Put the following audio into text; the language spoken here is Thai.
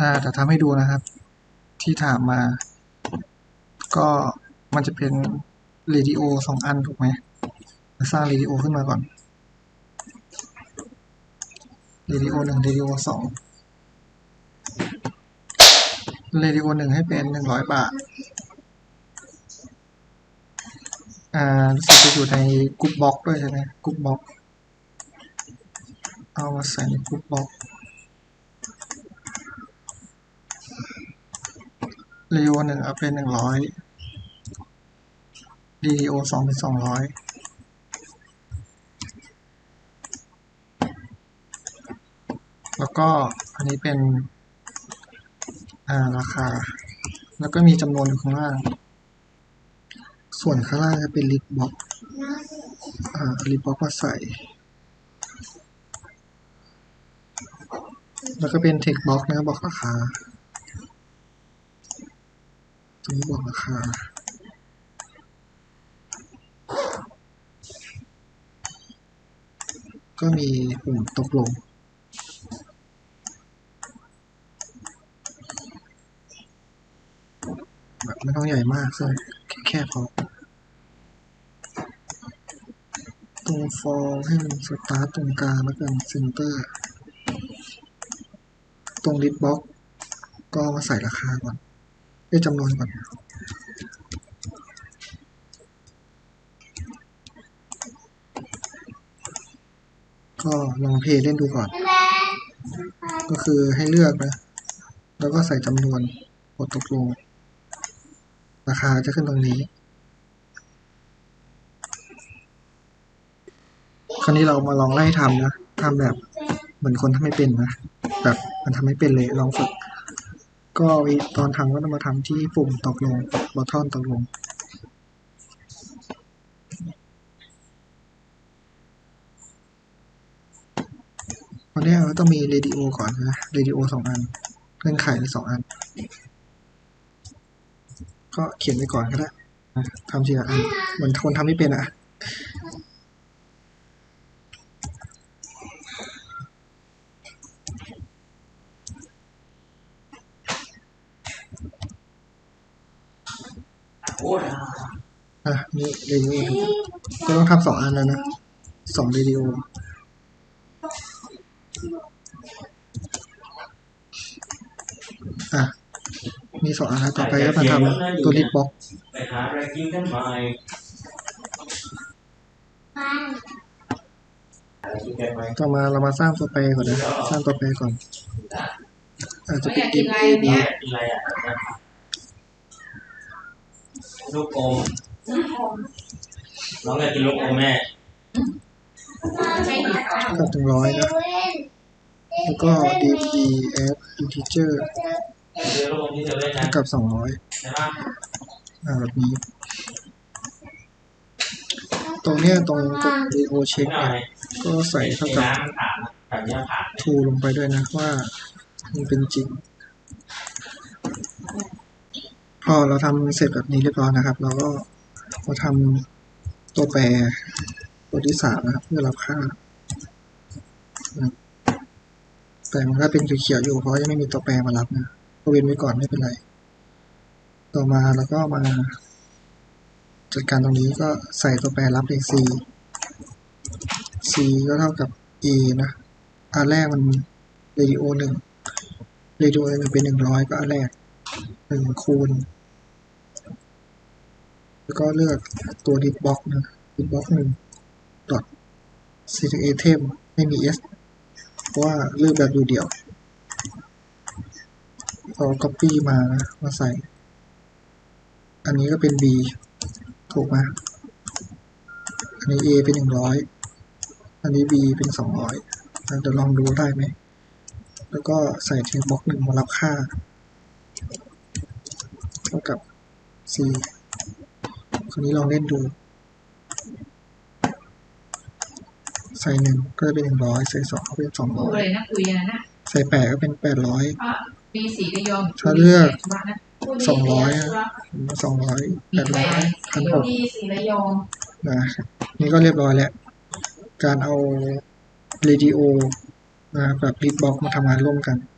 อ่าแต่ทำให้ดูนะครับ ที่ถามมา ก็มันจะเป็นเรดิโอสองอันถูกไหมสร้างเรดิโอขึ้นมาก่อนเรดิโอหนึ่งเรดิโอสองเรดิโอหนึ่งให้เป็นหนึ่งร้อยบาท อ่ารู้สึกจะอยู่ในกรุ๊ปบล็อกด้วยใช่ไหมกรุ๊ปบล็อก เอามาใส่ในกรุ๊ปบล็อก รดิโอหนึ่งเอาเป็นหนึ่งร้อยรดิโอสองเป็นสองร้อยแล้วก็อันนี้เป็นาราคา แล้วก็มีจำนวนอยู่ข้างล่าง ส่วนข้างล่างจะเป็นลิตบ็อกอาลิตบ็อกมาใส่ แล้วก็เป็นเทคบ็อกนะบอกราคา ตรงนี้บอกราคาก็มีปุ่มตกลง แบบไม่ต้องใหญ่มากใช่แค่พอตรงฟอร์ให้มันสตาร์ตตรงกลางแล้วกันเซนเตอร์ ตรงลิสบ็อกก็มาใส่ราคาก่อน ด้จำนวนก่อนก็ลองเพลย์เล่นดูก่อน ก็คือให้เลือกนะ แล้วก็ใส่จำนวนกดตกลง ราคาจะขึ้นตรงนี้ คราวนี้เรามาลองไล่ทำนะทำแบบเหมือนคนทำไม่เป็นนะ แบบมันทำไม่เป็นเลยลองฝึก ก็ตอนทำก็ต้องมาทำที่ปุ่มตกลงบอททอนตกลงวันนี้เราต้องมีเรดิโอก่อนนะเรดิโอสองอันเงื่อนไขมีสองอัน ก็เขียนไว้ก่อนก็ได้ทำทีละอันเหมือนคนทำไม่เป็นอะ อะนี่เรดิโอดูก็ต้องทำสองอันแล้วนะสองเรดิโออะมีสองอันแล้วต่อไปก็มาทำตัวลิดบ็อกไปหาอะไรกินกันหน่อยอะไรกินกันไหมต่อมาเรามาสร้างตัวแปรก่อนนะ สร้างตัวแปรก่อน อาจจะเป็น M A B เนี่ยกินอะไรอะ ลูกอมน้องอยากกินลูกอมแม่ก็ถึงร้อยนะ แล้วก็ D D F integer เดี๋ยวลูกอมที่เธอเล่นนะเท่ากับสองร้อยใช่ปะอ่าแบบนี้ ตรงเนี้ยตรงกด V O check หน่อเนี่ยยก็ใส่เท่ามีกับน้ำผ่านแบบนี้ผ่าน true ลงไปด้วยนะว่ามันเป็นจริง พอเราทำเสร็จแบบนี้เรียบร้อยนะครับ เราก็มาทำตัวแปรตัวที่สามนะครับ เพื่อรับค่า แต่มันก็เป็นเขียวๆอยู่เพราะยังไม่มีตัวแปรมารับนะก็เว้นไว้ก่อนไม่เป็นไร ต่อมาเราก็มาจัดการตรงนี้ก็ใส่ตัวแปรรับเลย c c ก็เท่ากับ e นะอันแรกมันเรดิโอหนึ่งเรดิโอหนึ่งเป็นหนึ่งร้อยก็อันแรกหนึ่งคูณ แล้วก็เลือกตัวดิบบ็อกนะดิบบ็อกหนึ่งดอท select item ไม่มี s เพราะว่าเลือกแบบดูเดี่ยวเอา copy มานะมาใส่ อันนี้ก็เป็น b ถูกไหมอันนี้ a เป็นหนึ่งร้อยอันนี้ b เป็นสองร้อยเดี๋ยวลองดูได้ไหม แล้วก็ใส่ทคบ็อกหนึ่งมารับค่า เท่ากับ c คราวนี้ลองเล่นดู ใส่หนึ่งก็จะเป็นหนึ่งร้อยใส่สองก็เป็นสองร้พูอดยเลยนะคุยกันนะใส่แปดก็เป็นแปดร้อยก็ปีสีก็ยอมถ้าเลือกนะสองร้อยสองร้อยแปดร้อยพันหกปีสีระยองนะนี่ก็เรียบร้อยแล้ว การเอาเรดิโอนะกับลิดบ็อกมาทำงานร่วมกันอ